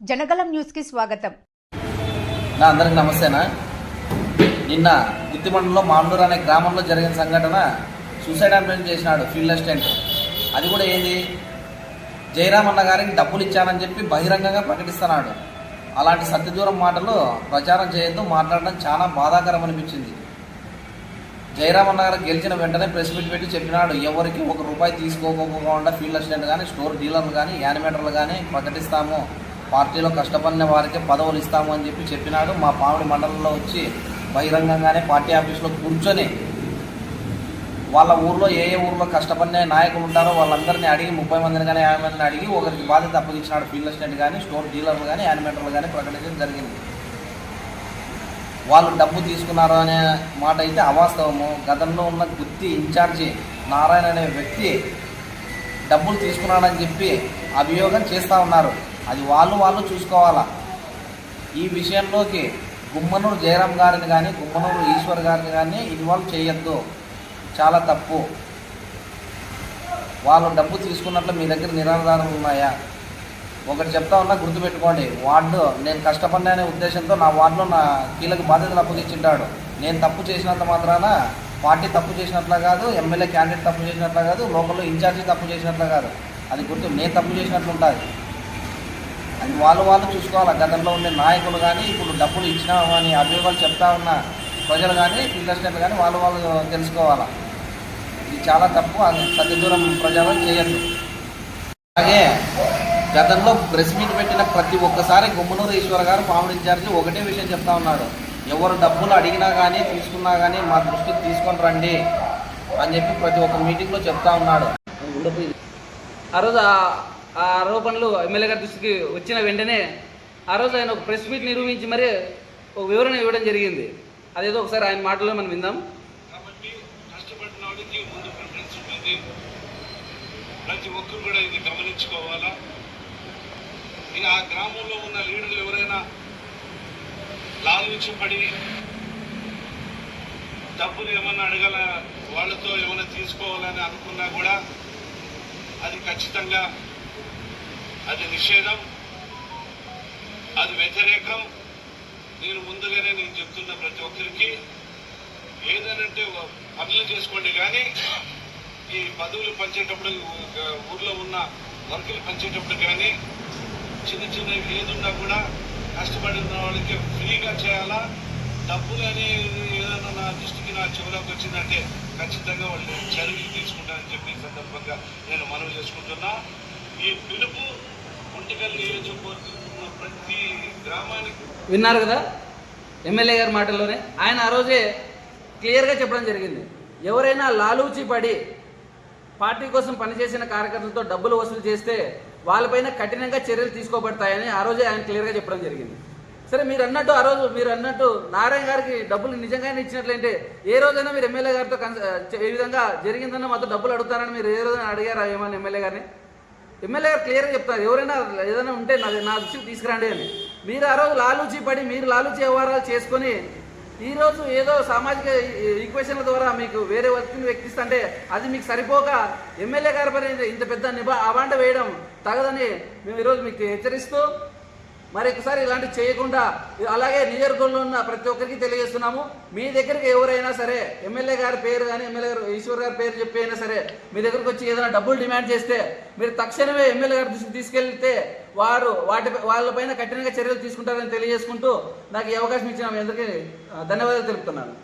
జనగలం న్యూస్కి స్వాగతం. నా అందరికి నమస్తేనా? నిన్న గుత్తిమండలంలో మాండూరు అనే గ్రామంలో జరిగిన సంఘటన సూసైడ్ అటెంప్ట్ చేసినాడు ఫీల్డ్ అసిస్టెంట్ అది కూడా ఏంది? జయరామ్ అన్న గారికి డబ్బులు ఇచ్చానని చెప్పి బహిరంగంగా ప్రకటిస్తున్నాడు. అలాంటి సత్యదూరం మాటలు ప్రచారం చేయొద్దు మాట్లాడడం చాలా బాధాకరం అనిపించింది. జయరామ్ అన్న గారు గెలిచిన వెంటనే ప్రెస్ మీట్ పెట్టి చెప్పినాడు ఎవరికి ఒక రూపాయి తీసుకోకపోకుండా ఫీల్డ్ అసిస్టెంట్ కానీ స్టోర్ డీలర్లు కానీ యానిమేటర్లు కానీ ప్రకటిస్తాము. పార్టీలో కష్టపడిన వారికి పదవులు ఇస్తాము అని చెప్పి చెప్పినాడు. మా పావుడి మండలంలో వచ్చి బహిరంగంగానే పార్టీ ఆఫీస్లో కూర్చొని వాళ్ళ ఊర్లో ఏ ఏ ఊర్లో కష్టపడిన నాయకులు ఉంటారో వాళ్ళందరినీ అడిగి ముప్పై మందిని కానీ యాభై మందిని అడిగి ఒకరికి బాధ్యత అప్పగించినాడు. ఫీల్డ్ అసిస్టెంట్ కానీ స్టోర్ డీలర్లు కానీ యానిమేటర్లు కానీ ప్రకటించడం జరిగింది. వాళ్ళు డబ్బు తీసుకున్నారు అనే మాట అయితే అవాస్తవము. గతంలో ఉన్న గుత్తి ఇన్ఛార్జి నారాయణ అనే వ్యక్తి డబ్బులు తీసుకున్నాడని చెప్పి అభియోగం చేస్తూ ఉన్నారు. అది వాళ్ళు వాళ్ళు చూసుకోవాలా. ఈ విషయంలోకి గుమ్మనూరు జయరాం గారిని కానీ గుమ్మనూరు ఈశ్వర్ గారిని కానీ ఇన్వాల్వ్ చేయొద్దు. చాలా తప్పు. వాళ్ళు డబ్బు తీసుకున్నట్లు మీ దగ్గర నిరాధారాలు ఉన్నాయా? ఒకటి చెప్తా ఉన్నా గుర్తుపెట్టుకోండి. వార్డు నేను కష్టపడిన ఉద్దేశంతో నా వార్డులో నా కీలక బాధ్యతలు అప్పగించింటాడు. నేను తప్పు చేసినంత మాత్రాన పార్టీ తప్పు చేసినట్లా కాదు ఎమ్మెల్యే క్యాండిడేట్ తప్పు చేసినట్లా కాదు లోకల్లో ఇన్ఛార్జి తప్పు చేసినట్లా కాదు. అది గుర్తు నేను తప్పు చేసినట్లు ఉంటుంది అది వాళ్ళు వాళ్ళు చూసుకోవాలి. గతంలో ఉండే నాయకులు కానీ ఇప్పుడు డబ్బులు ఇచ్చినా అని అభియోగాలు చెప్తా ఉన్న ప్రజలు కానీ ఫీల్డ్ కానీ వాళ్ళు వాళ్ళు తెలుసుకోవాలి? ఇది చాలా తప్పు. అది సత్య దూరం ప్రజలు చేయండి అలాగే గతంలో ప్రెస్ మీట్ పెట్టిన ప్రతి ఒక్కసారి గుమ్మనూరు ఈశ్వర్ గారు పాముడు ఇన్ఛార్జి ఒకటే విషయం చెప్తా ఉన్నాడు ఎవరు డబ్బులు అడిగినా కానీ తీసుకున్నా కానీ మా దృష్టికి తీసుకొని రండి అని చెప్పి ప్రతి ఒక్క మీటింగ్లో చెప్తా ఉన్నాడు ఆ రోజు ఆ- ఆరోపణలు ఎమ్మెల్యే గారి దృష్టికి వచ్చిన వెంటనే ఆ రోజు ఆయన ఒక ప్రెస్ మీట్ నిర్వహించి మరి ఒక వివరణ ఇవ్వడం జరిగింది. అదేదో ఒకసారి ఆయన మాటలో మనం విందాం. కాబట్టి కష్టపడిన ముందు ప్రతి ఒక్కరు కూడా ఇది గమనించుకోవాలా? ఇక ఆ గ్రామంలో ఉన్న లీడర్లు ఎవరైనా లాలూచి డబ్బులు ఏమన్నా అడగల వాళ్ళతో ఏమైనా తీసుకోవాలని అనుకున్నా కూడా అది ఖచ్చితంగా అది నిషేధం అది వ్యతిరేకం. నేను ముందుగానే నేను చెప్తున్న ప్రతి ఒక్కరికి ఏదనంటే పనులు చేసుకోండి కానీ ఈ పదవులు పంచేటప్పుడు ఊర్లో ఉన్న వర్కులు పంచేటప్పుడు కానీ చిన్న చిన్న ఏదున్నా కూడా కష్టపడిన వాళ్ళకి ఫ్రీగా చేయాలా? డబ్బులు అనేది ఏదైనా నా దృష్టికి నా చెవులోకి వచ్చిందంటే ఖచ్చితంగా వాళ్ళు చర్యలు తీసుకుంటారని చెప్పి సందర్భంగా నేను మనవి చేసుకుంటున్నా. ఈ పిలుపు విన్నారు కదా? ఎమ్మెల్యే గారి మాటల్లోనే. ఆయన ఆ రోజే క్లియర్గా చెప్పడం జరిగింది. ఎవరైనా లాలూచి పడి పార్టీ కోసం పనిచేసిన కార్యకర్తలతో డబ్బులు వసూలు చేస్తే వాళ్ళపైన కఠినంగా చర్యలు తీసుకోబడతాయని ఆ రోజే ఆయన క్లియర్గా చెప్పడం జరిగింది. సరే మీరు అన్నట్టు ఆ రోజు మీరు అన్నట్టు నారాయణ గారికి డబ్బులు నిజంగానే ఇచ్చినట్లయితే ఏ రోజైనా మీరు ఎమ్మెల్యే గారితో కన్స్- ఏ విధంగా జరిగిందన్న మాతో డబ్బులు అడుగుతారని మీరు ఏ రోజైనా అడిగారా ఏమని ఎమ్మెల్యే గారిని? ఎమ్మెల్యే గారు క్లియర్గా చెప్తారు. ఎవరైనా ఏదైనా ఉంటే నా నా దృష్టికి తీసుకురండి అని. మీరు ఆ రోజు లాలూచి పడి మీరు లాలూచి వ్యవహారాలు చేసుకొని ఈరోజు ఏదో సామాజిక ఈక్వేషన్ల ద్వారా మీకు వేరే వ్యక్తిని వ్యక్తిస్తుంటే అది మీకు సరిపోక ఎమ్మెల్యే గారి పని ఇంత పెద్ద నిబా అవాండ వేయడం తగదని మేము ఈరోజు మీకు హెచ్చరిస్తూ మరి ఒకసారి ఇలాంటివి చేయకుండా అలాగే నియోజకవర్గంలో ఉన్న ప్రతి ఒక్కరికి తెలియజేస్తున్నాము. మీ దగ్గరికి ఎవరైనా సరే ఎమ్మెల్యే గారి పేరు కానీ ఎమ్మెల్యే గారు ఈశ్వర్ గారి పేరు చెప్పి అయినా సరే మీ దగ్గరకు వచ్చి ఏదైనా డబ్బులు డిమాండ్ చేస్తే మీరు తక్షణమే ఎమ్మెల్యే గారి దృష్టికి తీసుకెళ్తే వారు వాటి వాళ్ళపైన కఠినంగా చర్యలు తీసుకుంటారని తెలియజేసుకుంటూ నాకు ఈ అవకాశం ఇచ్చిన మీ అందరికీ ధన్యవాదాలు తెలుపుతున్నాను.